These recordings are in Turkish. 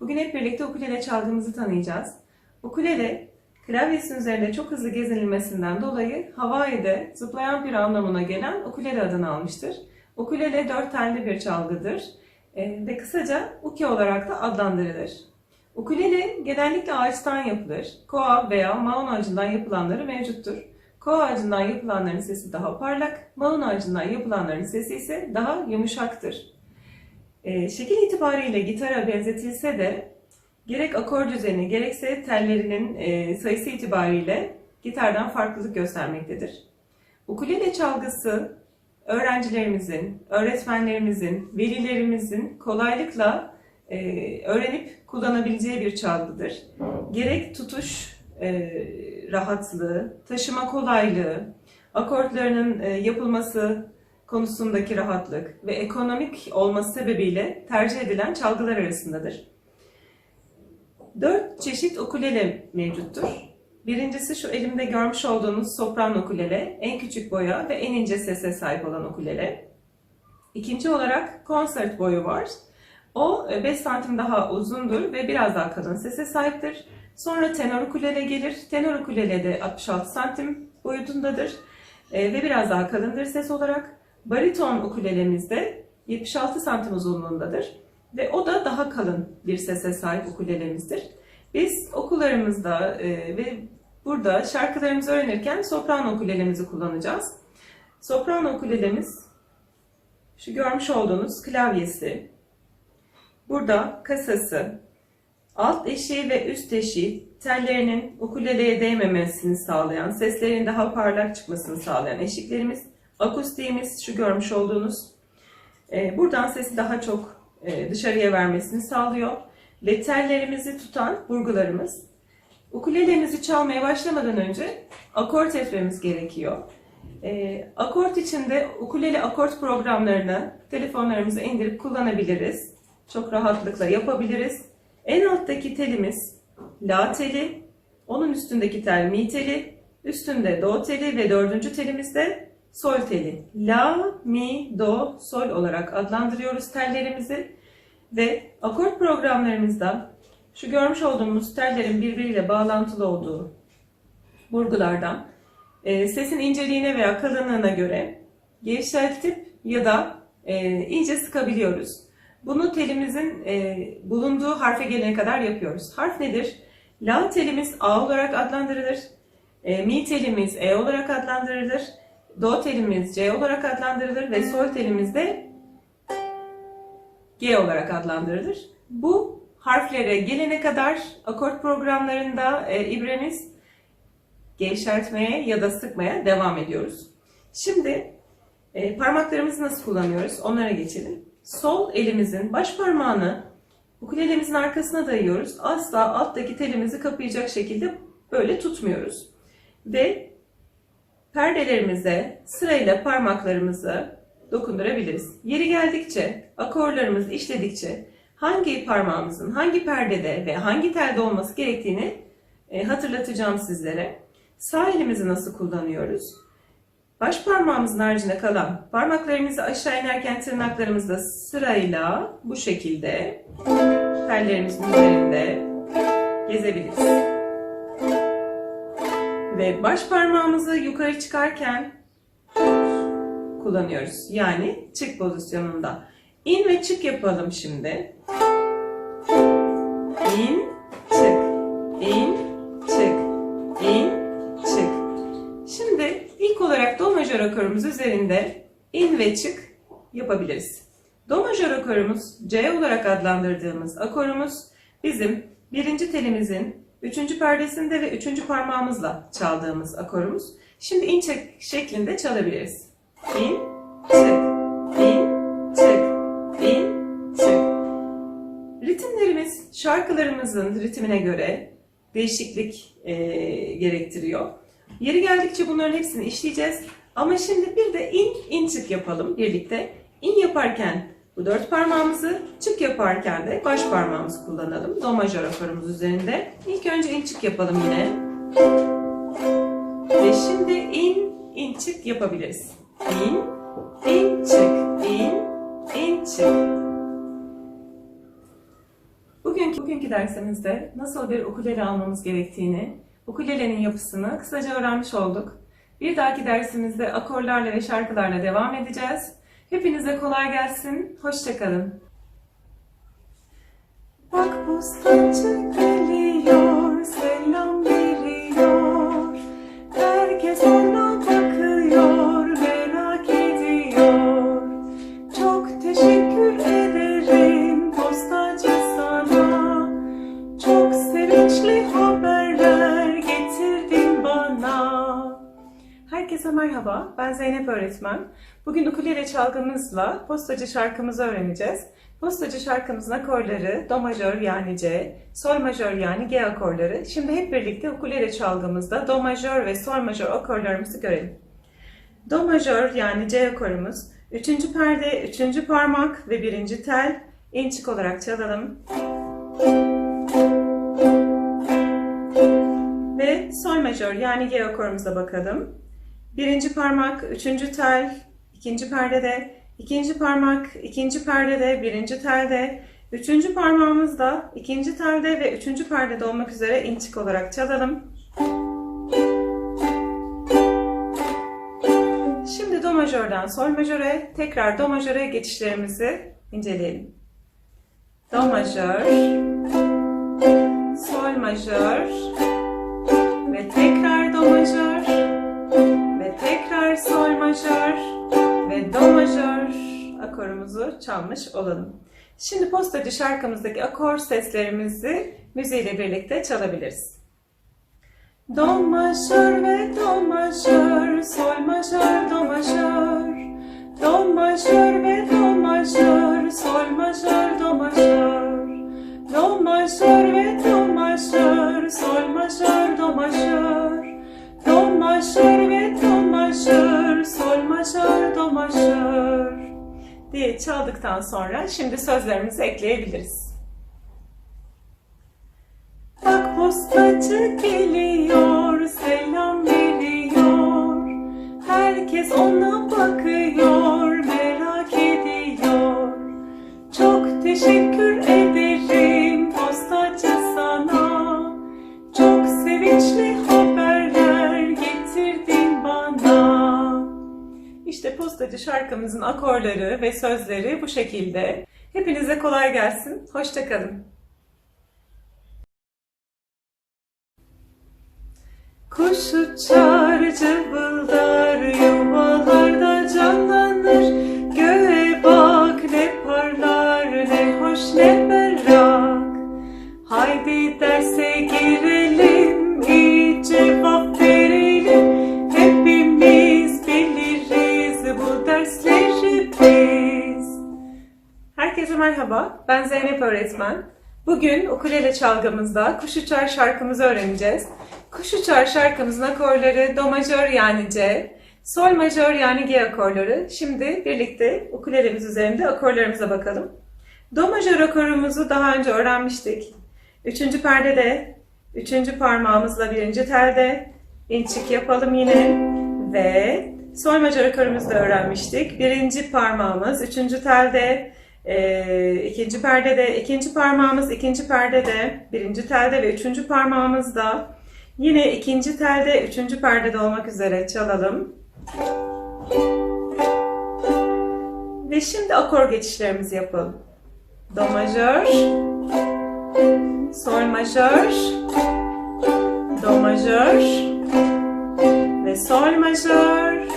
Bugün hep birlikte ukulele çaldığımızı tanıyacağız. Ukulele, klavyesinin üzerinde çok hızlı gezinilmesinden dolayı Hawaii'de zıplayan bir anlamına gelen ukulele adını almıştır. Ukulele dört telli bir çalgıdır e, ve kısaca uke olarak da adlandırılır. Ukulele genellikle ağaçtan yapılır. Koa veya maun ağacından yapılanları mevcuttur. Koa ağacından yapılanların sesi daha parlak, maun ağacından yapılanların sesi ise daha yumuşaktır. E, şekil itibariyle gitara benzetilse de gerek akor düzeni gerekse tellerinin e, sayısı itibariyle gitardan farklılık göstermektedir. Ukulele çalgısı öğrencilerimizin, öğretmenlerimizin, velilerimizin kolaylıkla e, öğrenip kullanabileceği bir çalgıdır. Gerek tutuş e, rahatlığı, taşıma kolaylığı, akortlarının e, yapılması konusundaki rahatlık ve ekonomik olması sebebiyle tercih edilen çalgılar arasındadır. Dört çeşit ukulele mevcuttur. Birincisi şu elimde görmüş olduğunuz sopran ukulele, en küçük boya ve en ince sese sahip olan ukulele. İkinci olarak konsert boyu var. O 5 santim daha uzundur ve biraz daha kalın sese sahiptir. Sonra tenor ukulele gelir. Tenor ukulele de 66 santim boyutundadır e, ve biraz daha kalındır ses olarak. Bariton ukulelemizde 76 santim uzunluğundadır ve o da daha kalın bir sese sahip ukulelemizdir. Biz okullarımızda e, ve burada şarkılarımızı öğrenirken soprano ukulelemizi kullanacağız. Soprano ukulelemiz şu görmüş olduğunuz klavyesi, burada kasası, alt eşiği ve üst eşiği tellerinin ukuleleye değmemesini sağlayan, seslerin daha parlak çıkmasını sağlayan eşiklerimiz, akustiğimiz şu görmüş olduğunuz, e, buradan sesi daha çok e, dışarıya vermesini sağlıyor ve tellerimizi tutan burgularımız. Ukulelemizi çalmaya başlamadan önce akort etmemiz gerekiyor. E, akort için de ukulele akort programlarını telefonlarımıza indirip kullanabiliriz. Çok rahatlıkla yapabiliriz. En alttaki telimiz La teli, onun üstündeki tel Mi teli, üstünde Do teli ve dördüncü telimiz de Sol teli. La, Mi, Do, Sol olarak adlandırıyoruz tellerimizi. Ve akort programlarımızda şu görmüş olduğumuz tellerin birbiriyle bağlantılı olduğu burgulardan e, sesin inceliğine veya kalınlığına göre gevşetip ya da e, iyice sıkabiliyoruz. Bunu telimizin e, bulunduğu harfe gelene kadar yapıyoruz. Harf nedir? La telimiz A olarak adlandırılır. E, mi telimiz E olarak adlandırılır. Do telimiz C olarak adlandırılır ve sol telimiz de G olarak adlandırılır. Bu harflere gelene kadar akort programlarında e, ibremiz gevşertmeye ya da sıkmaya devam ediyoruz. Şimdi e, parmaklarımızı nasıl kullanıyoruz onlara geçelim. Sol elimizin baş parmağını ukulelemizin arkasına dayıyoruz. Asla alttaki telimizi kapayacak şekilde böyle tutmuyoruz. Ve perdelerimize sırayla parmaklarımızı dokundurabiliriz. Yeri geldikçe, akorlarımız işledikçe hangi parmağımızın hangi perdede ve hangi telde olması gerektiğini e, hatırlatacağım sizlere. Sağ elimizi nasıl kullanıyoruz? Baş parmağımızın haricinde kalan parmaklarımızı aşağı inerken tırnaklarımızla sırayla bu şekilde tellerimizin üzerinde gezebiliriz. Ve baş parmağımızı yukarı çıkarken kullanıyoruz. Yani çık pozisyonunda. İn ve çık yapalım şimdi. İn, çık. İn, çık. İn, çık. Şimdi ilk olarak do majör akorumuz üzerinde in ve çık yapabiliriz. Do majör akorumuz C olarak adlandırdığımız akorumuz bizim birinci telimizin üçüncü perdesinde ve üçüncü parmağımızla çaldığımız akorumuz. Şimdi in çık şeklinde çalabiliriz. İn, çık, in, çık, in, çık. Ritimlerimiz şarkılarımızın ritmine göre değişiklik e, gerektiriyor. Yeri geldikçe bunların hepsini işleyeceğiz. Ama şimdi bir de in, in çık yapalım birlikte. İn yaparken bu dört parmağımızı, çık yaparken de baş parmağımızı kullanalım. Do majör akorumuz üzerinde. İlk önce in çık yapalım yine. Ve şimdi in, in çık yapabiliriz. İn, in çık, in, in çık. Bugünkü, bugünkü dersimizde nasıl bir ukulele almamız gerektiğini, ukulelenin yapısını kısaca öğrenmiş olduk. Bir dahaki dersimizde akorlarla ve şarkılarla devam edeceğiz. Hepinize kolay gelsin, hoşçakalın. Bak postacı Herkese merhaba, ben Zeynep öğretmen. Bugün ukulele çalgımızla postacı şarkımızı öğreneceğiz. Postacı şarkımızın akorları do majör yani C, sol majör yani G akorları. Şimdi hep birlikte ukulele çalgımızda do majör ve sol majör akorlarımızı görelim. Do majör yani C akorumuz, üçüncü perde, üçüncü parmak ve birinci tel inçik olarak çalalım. Ve sol majör yani G akorumuza bakalım. Birinci parmak, üçüncü tel, ikinci perdede, ikinci parmak, ikinci perdede, birinci telde, üçüncü parmağımızda, ikinci telde ve üçüncü perdede olmak üzere inçik olarak çalalım. Şimdi do majörden sol majöre, tekrar do majöre geçişlerimizi inceleyelim. Do majör, sol majör ve tekrar do majör majör ve do majör akorumuzu çalmış olalım. Şimdi postacı şarkımızdaki akor seslerimizi müziğiyle birlikte çalabiliriz. Do majör ve do majör, sol majör, do majör. Do majör ve do majör, sol majör, do majör. Do majör ve do majör, sol majör, do majör. Do majör ve do majör, diye çaldıktan sonra şimdi sözlerimizi ekleyebiliriz. Bak postacı geliyor, selam veriyor. Herkes ona bakıyor, merak ediyor. Çok teşekkür ederim postacı sana. Çok sevinçli İşte postacı şarkımızın akorları ve sözleri bu şekilde. Hepinize kolay gelsin. Hoşçakalın. Kuş uçar cıvıldar merhaba, ben Zeynep öğretmen. Bugün ukulele çalgımızda Kuş Uçar şarkımızı öğreneceğiz. Kuş Uçar şarkımızın akorları Do majör yani C, Sol majör yani G akorları. Şimdi birlikte ukulelemiz üzerinde akorlarımıza bakalım. Do majör akorumuzu daha önce öğrenmiştik. Üçüncü perdede, üçüncü parmağımızla birinci telde inçik yapalım yine ve sol majör akorumuzu da öğrenmiştik. Birinci parmağımız üçüncü telde, e, ikinci perdede, ikinci parmağımız ikinci perdede, birinci telde ve üçüncü parmağımız da yine ikinci telde, üçüncü perdede olmak üzere çalalım. Ve şimdi akor geçişlerimizi yapalım. Do majör, sol majör, do majör ve sol majör,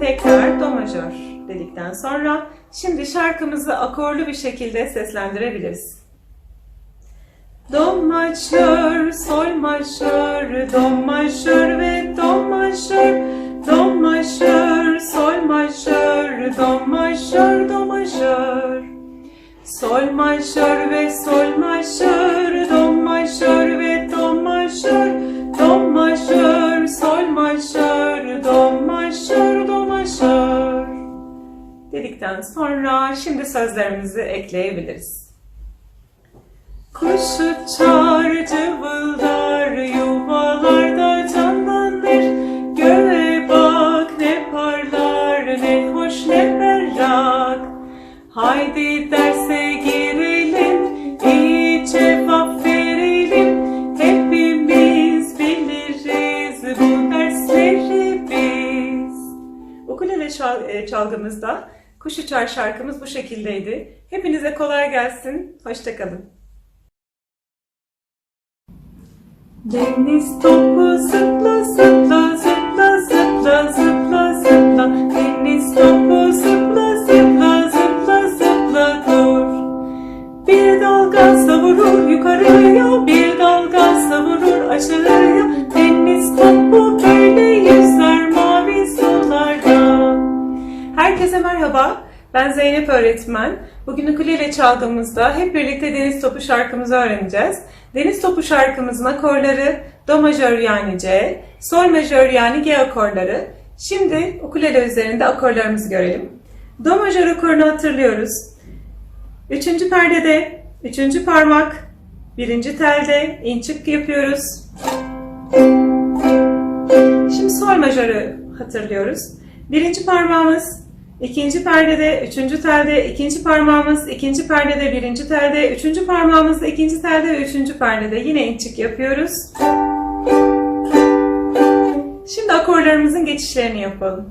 tekrar do majör dedikten sonra şimdi şarkımızı akorlu bir şekilde seslendirebiliriz. Do majör, sol majör, do majör ve do majör, do majör, sol majör, do majör, do majör. Sol majör ve sol majör, do majör ve do majör, do majör, sol majör, dedikten sonra şimdi sözlerimizi ekleyebiliriz. Kuş uçar, cıvıldar, yuvalarda canlanır. Göğe bak ne parlar, ne hoş ne berrak. Haydi derse girelim, iyi cevap verelim. Hepimiz biliriz bu dersleri biz. Ukulele e, çalgımızda Kuş Uçar şarkımız bu şekildeydi. Hepinize kolay gelsin. Hoşçakalın. Deniz topu zıpla zıpla zıpla zıpla zıpla zıpla Deniz topu zıpla zıpla zıpla zıpla dur Bir dalga savurur yukarıya bir dalga savurur aşağıya Deniz topu böyle yüzer Herkese merhaba. Ben Zeynep öğretmen. Bugün ukulele çaldığımızda hep birlikte Deniz Topu şarkımızı öğreneceğiz. Deniz Topu şarkımızın akorları Do majör yani C, Sol majör yani G akorları. Şimdi ukulele üzerinde akorlarımızı görelim. Do majör akorunu hatırlıyoruz. Üçüncü perdede, üçüncü parmak, birinci telde inçik yapıyoruz. Şimdi sol majörü hatırlıyoruz. Birinci parmağımız ikinci perdede, üçüncü telde, ikinci parmağımız ikinci perdede, birinci telde, üçüncü parmağımız ikinci telde ve üçüncü perdede. Yine inçik yapıyoruz. Şimdi akorlarımızın geçişlerini yapalım.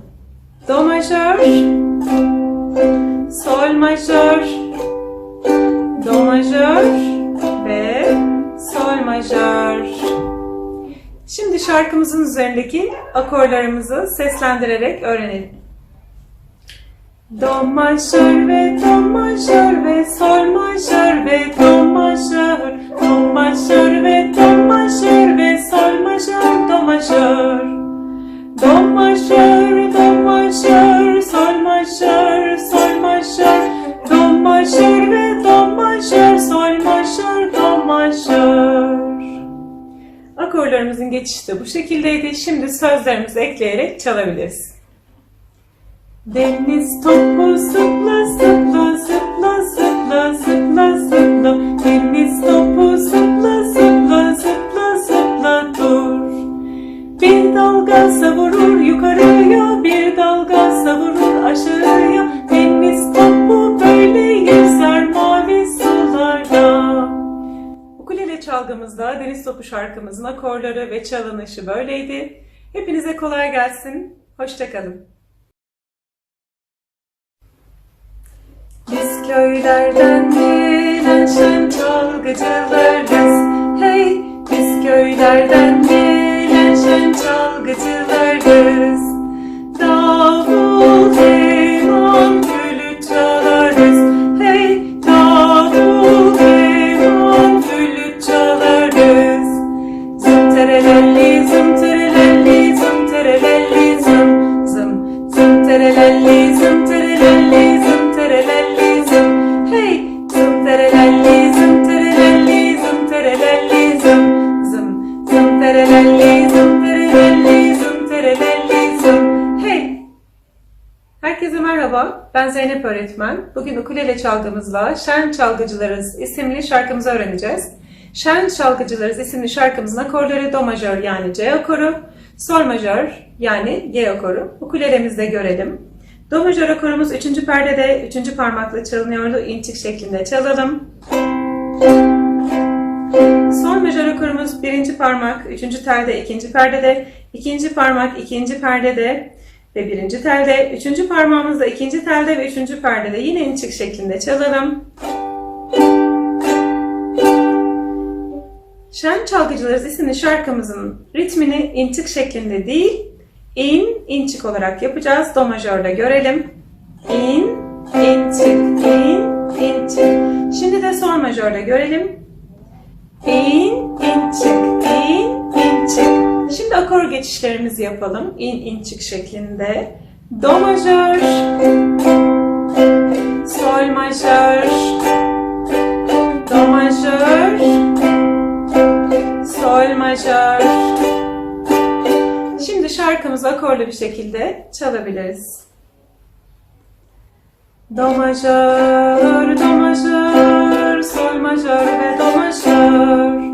Do majör, sol majör, do majör ve sol majör. Şimdi şarkımızın üzerindeki akorlarımızı seslendirerek öğrenelim. Do majör ve do majör ve sol majör ve do majör do majör ve do majör ve sol majör do majör do majör do majör sol majör sol majör do majör ve do majör sol majör do majör Akorlarımızın geçişi de bu şekildeydi. Şimdi sözlerimizi ekleyerek çalabiliriz. Deniz topu zıpla zıpla zıpla zıpla zıpla zıpla Deniz topu zıpla zıpla zıpla zıpla dur Bir dalga savurur yukarıya bir dalga savurur aşağıya Deniz topu böyle yüzer mavi sularda Ukulele çalgımızda Deniz Topu şarkımızın akorları ve çalınışı böyleydi. Hepinize kolay gelsin. Hoşçakalın. Biz köylerden gelen şen çalgıcılarız. Hey, biz köylerden gelen şen çalgıcılarız. Davul, ben Zeynep öğretmen. Bugün ukulele çaldığımızla Şen Çalgıcılarız isimli şarkımızı öğreneceğiz. Şen Çalgıcılarız isimli şarkımızın akorları Do majör yani C akoru, Sol majör yani G akoru. Ukulelemizde görelim. Do majör akorumuz 3. perdede 3. parmakla çalınıyordu. İnçik şeklinde çalalım. Sol majör akorumuz 1. parmak 3. telde 2. perdede, 2. parmak 2. perdede ve 1. telde, 3. parmağımız da 2. telde ve 3. perdede yine inçik şeklinde çalalım. Şen Çalgıcılarız isimli şarkımızın ritmini inçik şeklinde değil, in, inçik olarak yapacağız. Do majörde görelim. İn, inçik, in, inçik. Şimdi de sol majörde görelim. İn, inçik, in, inçik. Şimdi akor geçişlerimizi yapalım. İn, inçik şeklinde. Do majör, sol majör, do majör, sol majör. Şimdi şarkımızı akorlu bir şekilde çalabiliriz. Do majör, do majör, sol majör ve do majör.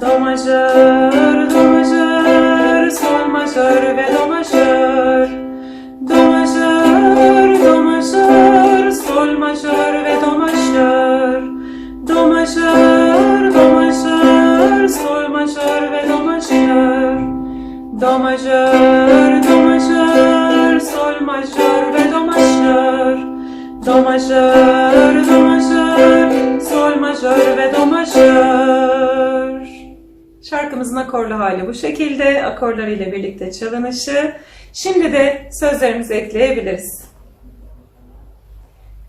Do majör, Şarkımızın akorlu hali bu şekilde, akorlar ile birlikte çalınışı. Şimdi de sözlerimizi ekleyebiliriz.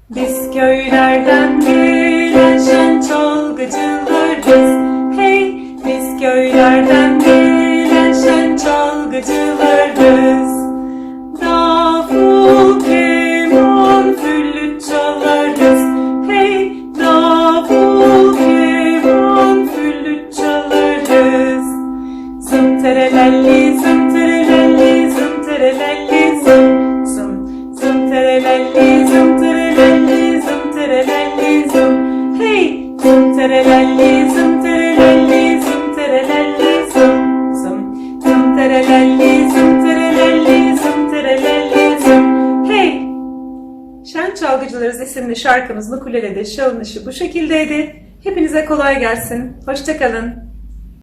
Biz köylerden gelen şen çalgıcılarız. Hey, biz köylerden gelen şen çalgıcılarız. İsimli şarkımızın ukulelede çalınışı bu şekildeydi. Hepinize kolay gelsin. Hoşçakalın.